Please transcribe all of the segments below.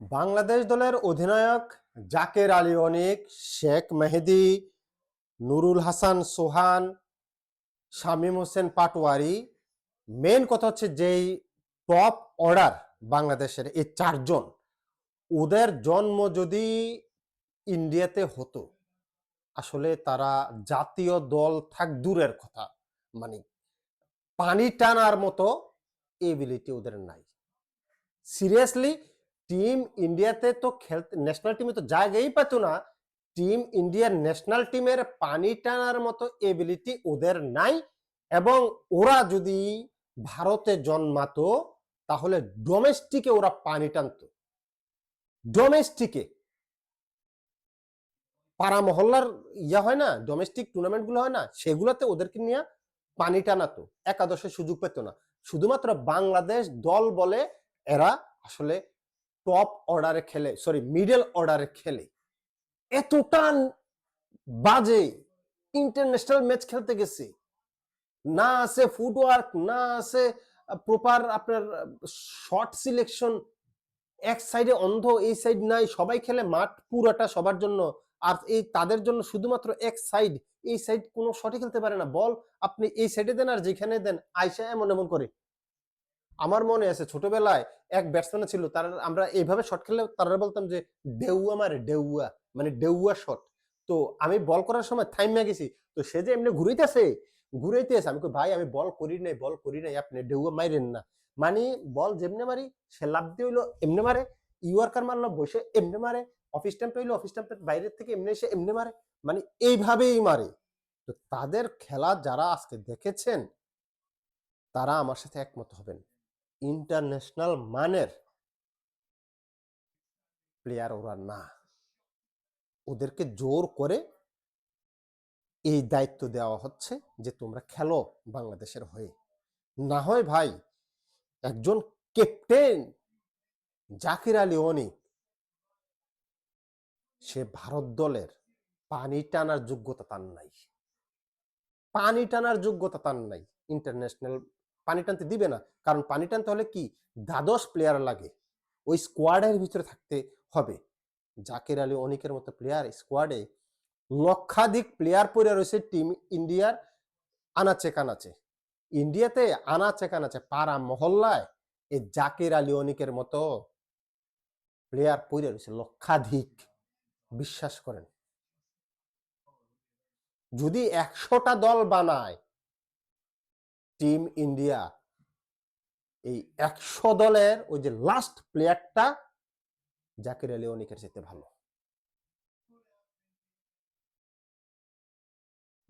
বাংলাদেশ দলের অধিনায়ক জাকের আলী অনিক, শেখ মেহেদি, নুরুল হাসান সোহান, শামীম হোসেন পাটোয়ারি। মেন কথা হচ্ছে যেই টপ অর্ডার বাংলাদেশের এই চারজন, ওদের জন্ম যদি ইন্ডিয়াতে হতো, আসলে তারা জাতীয় দল থাক দূরের কথা মানে পানি টানার মতো এবিলিটি ওদের নাই। সিরিয়াসলি টিম ইন্ডিয়াতে তো খেলতে ন্যাশনাল টিমে তো জায়গাই পেত না। টিম ইন্ডিয়ার ন্যাশনাল টিমের পানি টানার মতো এবিলিটি ওদের নাই এবং ওরা যদি ভারতে জন্মাতো, তাহলে ডোমেস্টিকে ওরা পানি টানতো। ডোমেস্টিকে পাড়া মহল্লার ইয়া হয় না ডোমেস্টিক টুর্নামেন্টগুলো হয় না, সেগুলোতে ওদেরকে নিয়ে পানি টানাতো। একাদশে সুযোগ পেত না। শুধুমাত্র বাংলাদেশ দল বলে এরা আসলে টপ অর্ডারে খেলে সরি মিডল অর্ডারে খেলে। এতটা বাজে ইন্টারন্যাশনাল ম্যাচ খেলতে গেছে। না আছে ফুটওয়ার্ক না আছে প্রপার আপনার শর্ট সিলেকশন এক সাইডে অন্ধ, এই সাইড নাই। সবাই খেলে মাঠ পুরাটা সবার জন্য। আর এই তাদের জন্য শুধুমাত্র এক সাইড এই সাইড কোনো শটই খেলতে পারে না। বল, আপনি এই সাইডে দেন আর যেখানে দেন, আইসা এমন এমন করে। আমার মনে আছে, ছোটবেলায় এক ব্যাটসম্যান ছিল, তার আমরা এইভাবে শট খেললে তারা বলতাম যে ডেউয়া মারে ডেউয়া মানে ডেউয়া শট তো আমি বল করার সময় থাইমা গেছি। তো সে যে এমনি ঘুরাইতেছে ঘুরাইতেছে আমি ভাই, আমি বল করি নাই বল করি নাই, আপনি ডেউয়া মাইরেন না। মানে বল যেমনে মারি, সে লাভ দিয়ে হইল, এমনি মারে, ইউয়ার্কার মারলো, বসে এমনি মারে অফিস টাইম হইল অফিস টাইম বাইরের থেকে এমনি এসে এমনি মারে মানে এইভাবেই মারে। তো তাদের খেলা যারা আজকে দেখেছেন, তারা আমার সাথে একমত হবেন। ইন্টারন্যাশনাল মানের প্লেয়ার ওরা না। ওদেরকে জোর করে এই দায়িত্ব দেওয়া হচ্ছে যে তোমরা খেলো বাংলাদেশের হয়ে। না হয় ভাই, একজন ক্যাপ্টেন জাকির আলী অনিক সে ভারত দলের পানি টানার যোগ্যতা তার নাই। পানি টানার যোগ্যতা তার নাই। ইন্টারন্যাশনাল পানি টানতে দিবে না। কারণ পানি টানতে হলে কি? দ্বাদশ প্লেয়ার লাগে। ওই স্কোয়াডের ভিতরে থাকতে হবে। জাকির আলী অনিকের মতো প্লেয়ার স্কোয়াডে লক্ষাধিক প্লেয়ার পড়ে রয়েছে টিম ইন্ডিয়ার আনাচে কানাচে ইন্ডিয়াতে আনাচে কানাচে পাড়া মহল্লায় এই জাকির আলী অনিকের মতো প্লেয়ার পড়ে রয়েছে, লক্ষাধিক। বিশ্বাস করেন। যদি একশোটা দল বানায় টিম ইন্ডিয়া এই একশো দলের ওই যে লাস্ট প্লেয়ারটা জাকির আলী অনিকের যেতে ভালো।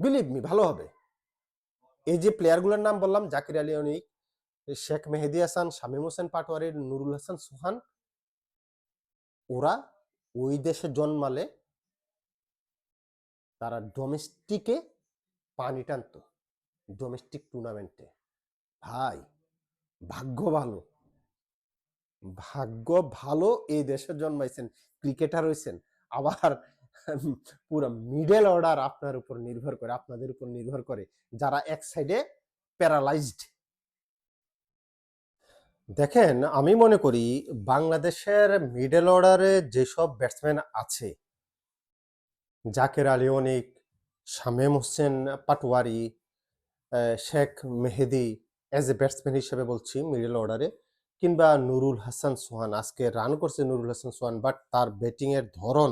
বিলিভ মি ভালো হবে। এই যে প্লেয়ারগুলোর নাম বললাম জাকির আলী অনিক শেখ মেহেদি হাসান শামীম হোসেন পাটোয়ারি নুরুল হাসান সুহান ওরা ওই দেশে জন্মালে তারা ডোমেস্টিকে পানি টানতো। ডোমেস্টিক টুর্নামেন্টে ভাই, ভাগ্য ভালো। ভাগ্য ভালো এই দেশে জন্মাইছেন ক্রিকেটার হয়েছেন আবার পুরো মিডল অর্ডার আপনার উপর নির্ভর করে, আপনাদের উপর নির্ভর করে, যারা এক সাইডে প্যারালাইজড দেখেন, আমি মনে করি বাংলাদেশের মিডল অর্ডারে যেসব ব্যাটসম্যান আছে, Jaker Ali Anik, Shamim Hossain Patwari Sheikh Mehedi as a batsman হিসেবে বলছি মিডল অর্ডারে কিংবা নুরুল হাসান সোহান। আজকে রান করছে নুরুল হাসান সোহান বাট তার ব্যাটিংয়ের ধরন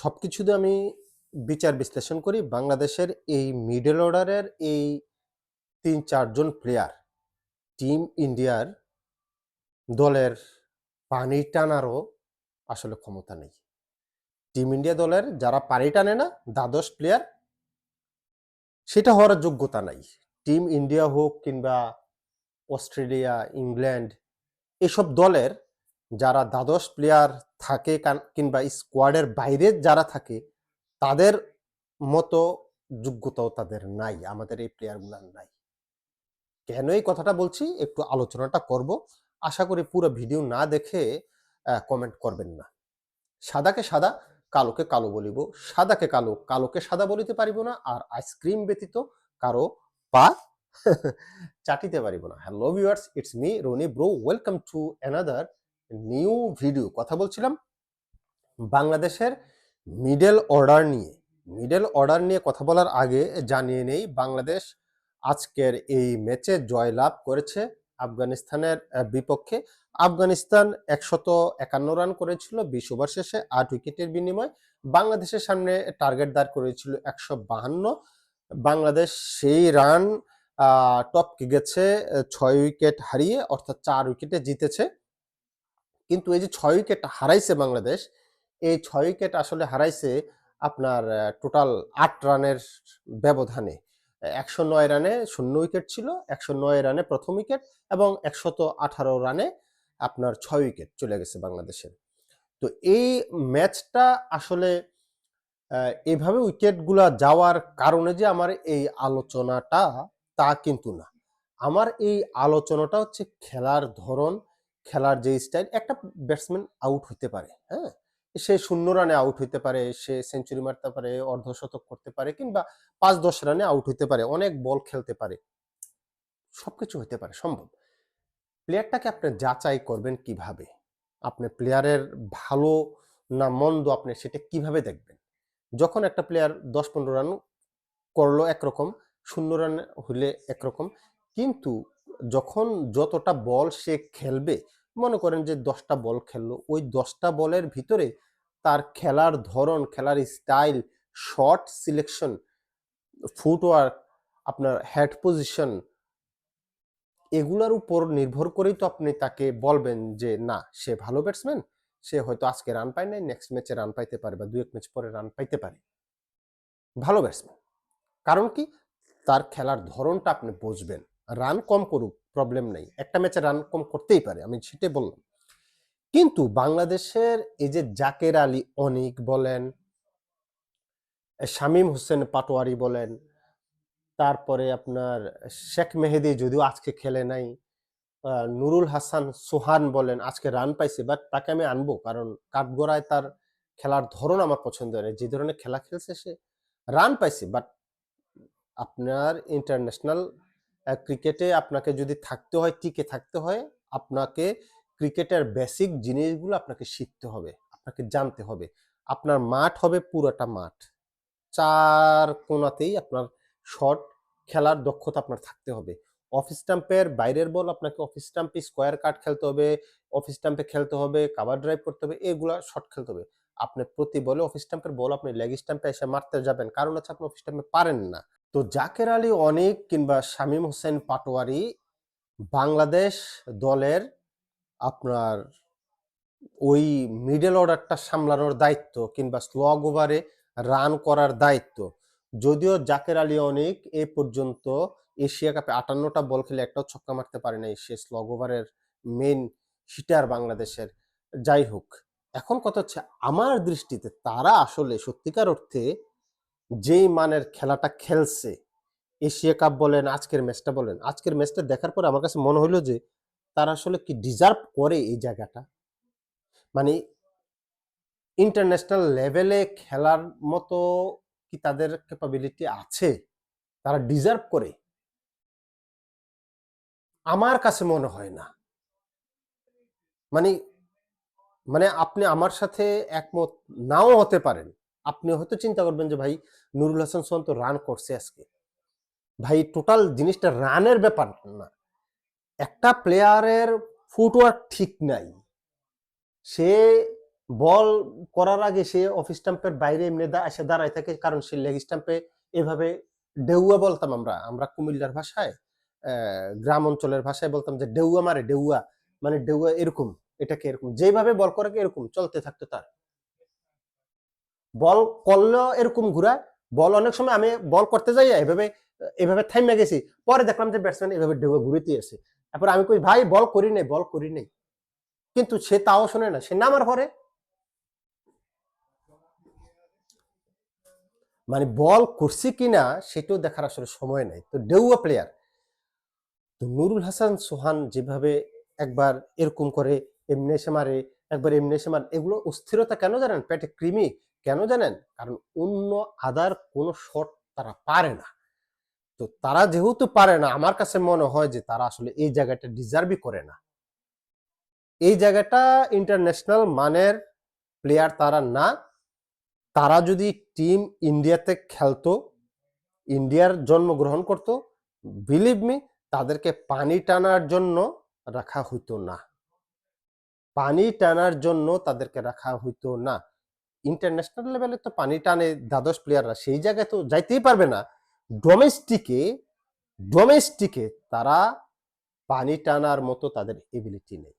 সবকিছু দিয়ে আমি বিচার বিশ্লেষণ করি। বাংলাদেশের এই মিডল অর্ডারের এই তিন চারজন প্লেয়ার টিম ইন্ডিয়ার দলের পানি টানারও আসলে ক্ষমতা নেই। টিম ইন্ডিয়া দলের যারা পানি টানে না, দ্বাদশ প্লেয়ার সেটা হওয়ার যোগ্যতা নাই। টিম ইন্ডিয়া হোক কিংবা অস্ট্রেলিয়া, ইংল্যান্ড, এসব দলের যারা দ্বাদশ প্লেয়ার থাকে কিংবা স্কোয়াডের বাইরে যারা থাকে, তাদের মতো যোগ্যতাও তাদের নাই, আমাদের এই প্লেয়ারগুলোর নাই। কেন এই কথাটা বলছি? একটু আলোচনাটা করব। আশা করি পুরো ভিডিও না দেখে কমেন্ট করবেন না। সাদাকে সাদা কালোকে কালো বলিব, সাদাকে কালো, কালোকে সাদা বলিতে পারিব না, আর আইসক্রিম ব্যতীত কারও পা চাটিতে পারিব না। Hello viewers it's me Roni bro welcome to another new video কথা বলছিলাম বাংলাদেশের মিডল অর্ডার নিয়ে। মিডল অর্ডার নিয়ে কথা বলার আগে জানিয়ে নেই, বাংলাদেশ আজকের এই ম্যাচে জয়লাভ করেছে আফগানিস্তানের বিপক্ষে। আফগানিস্তান একশত একান্ন রান করেছিল বিশ ওভার শেষে, আট উইকেটের বিনিময়ে। বাংলাদেশের সামনে টার্গেট দাঁড় করেছিল একশো বাহান্ন। বাংলাদেশ সেই রান টপকে গেছে, ছয় উইকেট হারিয়ে, অর্থাৎ চার উইকেটে জিতেছে। কিন্তু এই যে ছয় উইকেট হারাইছে বাংলাদেশ, এই ছয় উইকেট আসলে হারাইছে আপনার টোটাল আট রানের ব্যবধানে। একশো নয় রানে শূন্য উইকেট ছিল, একশো নয় রানে প্রথম উইকেট এবং একশত আঠারো রানে আপনার ছয় উইকেট চলে গেছে বাংলাদেশের। তো এই ম্যাচটা আসলে এভাবে উইকেটগুলা যাওয়ার কারণে যে আমার এই আলোচনাটা তা কিন্তু না। আমার এই আলোচনাটা হচ্ছে খেলার ধরন, খেলার যে স্টাইল, একটা ব্যাটসম্যান আউট হতে পারে হ্যাঁ? সে শূন্য রানে আউট হইতে পারে, সে সেঞ্চুরি মারতে পারে, অর্ধশতক করতে পারে কিংবা পাঁচ দশ রানে আউট হইতে পারে, অনেক বল খেলতে পারে। সবকিছু হতে পারে, সম্ভব। প্লেয়ারটাকে আপনি যাচাই করবেন কীভাবে? আপনি প্লেয়ারের ভালো না মন্দ আপনি সেটা কীভাবে দেখবেন? যখন একটা প্লেয়ার দশ পনেরো রান করল একরকম, শূন্য রান হলে একরকম, কিন্তু যখন যতটা বল সে খেলবে মনে করেন যে দশটা বল খেললো। ওই দশটা বলের ভিতরে তার খেলার ধরন, খেলার স্টাইল শর্ট সিলেকশন ফুটওয়ার্ক আপনার হেড পজিশন এগুলার উপর নির্ভর করেই তো আপনি তাকে বলবেন যে, না, সে ভালো ব্যাটসম্যান সে হয়তো আজকে রান পায় নাই নেক্সট ম্যাচে রান পাইতে পারে বা দু এক ম্যাচ পরে রান পাইতে পারে। ভালো ব্যাটসম্যান কারণ কি? তার খেলার ধরনটা আপনি বুঝবেন। রান কম করুক প্রবলেম নেই। একটা ম্যাচে রান কম করতেই পারে, আমি সেটাই বললাম। কিন্তু বাংলাদেশের এই যে জাকের আলী অনিক বলেন, শামীম হোসেন পাটোয়ারি বলেন, তারপরে আপনার শেখ মেহেদি যদিও আজকে খেলে নাই নুরুল হাসান সোহান বলেন আজকে রান পাইছে বাট তাকে আমি আনব কারণ কাঠগড়ায় তার খেলার ধরন আমার পছন্দ হয় যে ধরনের খেলা খেলছে সে রান পাইছে বাট আপনার ইন্টারন্যাশনাল ক্রিকেটে আপনাকে যদি থাকতে হয়, টিকে থাকতে হয়, আপনাকে ক্রিকেটের বেসিক জিনিসগুলো আপনাকে শিখতে হবে, আপনাকে জানতে হবে। আপনার মাঠ হবে পুরোটা মাঠ। চার কোনাতেই আপনার শট খেলার দক্ষতা আপনার থাকতে হবে। অফ স্টাম্পের বাইরের বল আপনাকে অফ স্টাম্পে স্কোয়ার কাট খেলতে হবে অফ স্টাম্পে খেলতে হবে কাভার ড্রাইভ করতে হবে, এগুলো শট খেলতে হবে। আপনি প্রতি বলে অফ স্টাম্পের বল আপনি লেগ স্টাম্পে এসে মারতে যাবেন, কারণ হচ্ছে আপনি অফ স্টাম্পে পারেন না। তো জাকের আলী অনেক কিংবা শামীম হোসেন পাটোয়ারি বাংলাদেশ দলের আপনার ওই মিডল অর্ডারটা সামলানোর দায়িত্ব কিংবা স্লগ ওভারে রান করার দায়িত্ব। যদিও জাকের আলী অনেক এ পর্যন্ত এশিয়া কাপে আটান্নটা বল খেলে একটাও ছক্কা মারতে পারে নাই, সে স্লগ ওভারের মেন হিটার বাংলাদেশের। যাই হোক, এখন কথা হচ্ছে আমার দৃষ্টিতে তারা আসলে সত্যিকার অর্থে যেই মানের খেলাটা খেলছে, এশিয়া কাপ বলেন, আজকের ম্যাচটা বলেন, আজকের ম্যাচটা দেখার পর আমার কাছে মনে হলো যে তারা আসলে কি ডিজার্ভ করে এই জায়গাটা? মানে ইন্টারন্যাশনাল লেভেলে খেলার মতো কি তাদের ক্যাপাবিলিটি আছে? তারা ডিজার্ভ করে? আমার কাছে মনে হয় না। মানে মানে আপনি আমার সাথে একমত নাও হতে পারেন। আপনি হয়তো চিন্তা করবেন যে ভাই নুরুল হাসান সোহান তো রান করছে আজকে। ভাই টোটাল জিনিসটা রানের ব্যাপার না। একটা প্লেয়ারের ফুটওয়ার্ক ঠিক নাই। সে বল করার আগে সে অফ স্টাম্পের বাইরে এমনি এসে দাঁড়ায় থাকে কারণ সে লেগ স্টাম্পে এভাবে ডেউয়া বলতাম আমরা। আমরা কুমিল্লার ভাষায় গ্রাম অঞ্চলের ভাষায় বলতাম যে ডেউয়া মারে, ডেউয়া। মানে ডেউয়া এরকম, এটাকে এরকম। যেভাবে বল করে এরকম, চলতে থাকতো তার। বল করলেও এরকম ঘুরায়, বল অনেক সময় আমি বল করতে যাই, এভাবে এভাবে থাইমে গেছি। পরে দেখলাম যে ব্যাটসম্যান এভাবে ডেউয়া ঘুরিতে আছে তারপর আমি কই, ভাই, বল করি নাই, বল করি নাই। কিন্তু সে তাও শোনে না, সে নামার পরে মানে বল করছে কিনা সেটাও দেখার আসলে সময় নাই। তো ডেউয়া প্লেয়ার তো নুরুল হাসান, সোহান যেভাবে একবার এরকম করে এমনি এসে মারে, একবার এমনি এসে মারে, এগুলো অস্থিরতা কেন জানেন? পেটে কৃমি কেন জানেন? কারণ অন্য আদার কোনো শট তারা পারে না। তো তারা যেহেতু পারে না, আমার কাছে মনে হয় যে তারা আসলে এই জায়গাটা ডিজার্ভই করে না। এই জায়গাটা ইন্টারন্যাশনাল মানের প্লেয়ার তারা না। তারা যদি টিম ইন্ডিয়াতে খেলতো ইন্ডিয়ার জন্মগ্রহণ করত বিলিভ মি তাদেরকে পানি টানার জন্য রাখা হইতো না। পানি টানার জন্য তাদেরকে রাখা হইতো না। ইন্টারন্যাশনাল লেভেলে তো পানি টানে দ্বাদশ প্লেয়াররা সেই জায়গায় তো যাইতেই পারবে না। ডোমেস্টিকে ডোমেস্টিকে তারা পানি টানার মতো তাদের এবিলিটি নেই।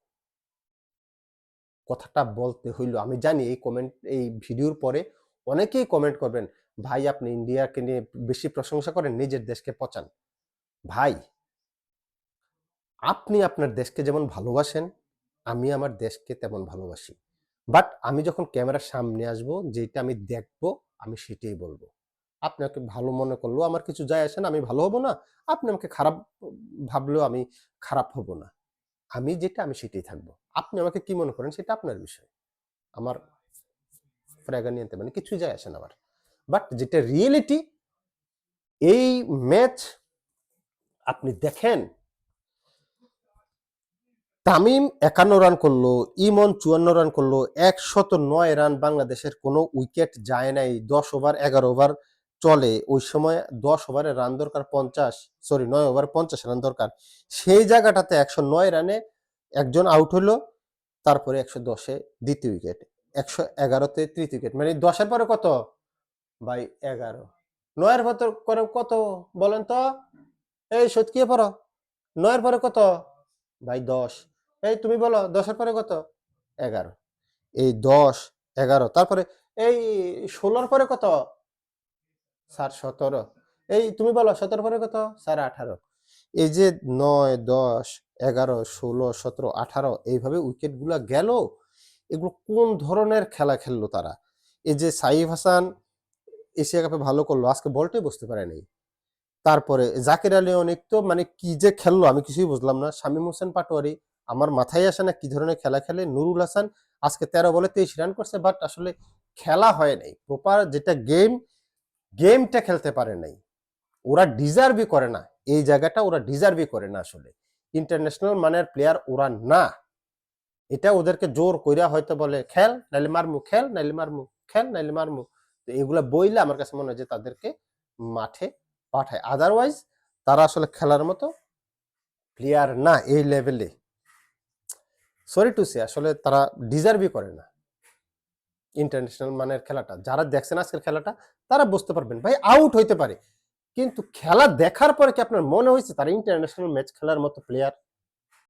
কথাটা বলতে হইল, আমি জানি এই কমেন্ট এই ভিডিওর পরে অনেকেই কমেন্ট করবেন, ভাই, আপনি ইন্ডিয়াকে নিয়ে বেশি প্রশংসা করেন, নিজের দেশকে পচান। ভাই, আপনি আপনার দেশকে যেমন ভালোবাসেন, আমি আমার দেশকে তেমন ভালোবাসি। বাট আমি যখন ক্যামেরার সামনে আসব, যেটা আমি দেখব, আমি সেটাই বলব। আপনাকে ভালো মনে করলেও আমার কিছু যায় আসে না, আমি ভালো হব না। আপনি আমাকে খারাপ ভাবলেও আমি খারাপ হব না। আমি যেটা, আমি সেটাই থাকব। আপনি আমাকে কি মনে করেন, সেটা আপনার বিষয়। আমার ফ্র্যাগা নিয়ে মানে কিছুই যায় আসে না আমার। বাট যেটা রিয়েলিটি এই ম্যাচ আপনি দেখেন তামিম একান্ন রান করল, ইমন চুয়ান্ন রান করল, একশত নয় রান বাংলাদেশের কোনো উইকেট যায় নাই, দশ ওভার, এগারো ওভার চলে। ওই সময় দশ ওভারে রান দরকার পঞ্চাশ সরি নয় ওভার পঞ্চাশ রান দরকার। সেই জায়গাটাতে একশো নয় রানে একজন আউট হলো, তারপরে একশো দশে দ্বিতীয় উইকেট একশো এগারোতে তৃতীয় উইকেট মানে দশের পরে কত? ভাই, এগারো। নয়ের ভেতর করে কত বলেন তো? এই সত্যি পড়ো? নয়ের পরে কত? ভাই, দশ। এই তুমি বলো দশের পরে কত? এগারো। এই দশ, এগারো। তারপরে এই ষোলোর পরে কত? স্যার, সতেরো। এই তুমি বলো, সতেরো পরে কত? স্যার, আঠারো। এই যে নয়, দশ, এগারো, ষোলো, সতেরো, আঠারো, এইভাবে উইকেটগুলা গেল। এগুলো কোন ধরনের খেলা খেললো তারা? এই যে সাইফ হাসান এশিয়া কাপে ভালো করল, আজকে বলটাই বসতে পারে নাই। তারপরে জাকির আলী অনেক তো মানে কি যে খেললো আমি কিছুই বুঝলাম না। শামীম হোসেন পাটোয়ারি আমার মাথায় আসে না কি ধরনের খেলা খেলে নুরুল হাসান আজকে তেরো বলে তেইশ রান করছে বাট আসলে খেলা হয় নাই। প্রপার যেটা গেম গেমটা খেলতে পারে নাই। ওরা ডিজার্ভই করে না। এই জায়গাটা ওরা ডিজার্ভই করে না আসলে। ইন্টারন্যাশনাল মানের প্লেয়ার ওরা না। এটা ওদেরকে জোর কইরা হয়তো বলে, খেল, নাইলে মারমু, খেল, নাইলে মারমু, খেল, নাইলে মারমু। তো এগুলা বইলে আমার কাছে মনে হয় যে তাদেরকে মাঠে পাঠায়। আদারওয়াইজ তারা আসলে খেলার মতো প্লেয়ার না এই লেভেলে সরি টু সে, আসলে তারা ডিজার্ভই করে না। ইন্টারন্যাশনাল মানের খেলাটা, যারা দেখছেন আজকের খেলাটা, তারা বুঝতে পারবেন। ভাই আউট হইতে পারে। কিন্তু খেলা দেখার পরে কি আপনার মনে হয়েছে তারা ইন্টারন্যাশনাল ম্যাচ খেলার মতো প্লেয়ার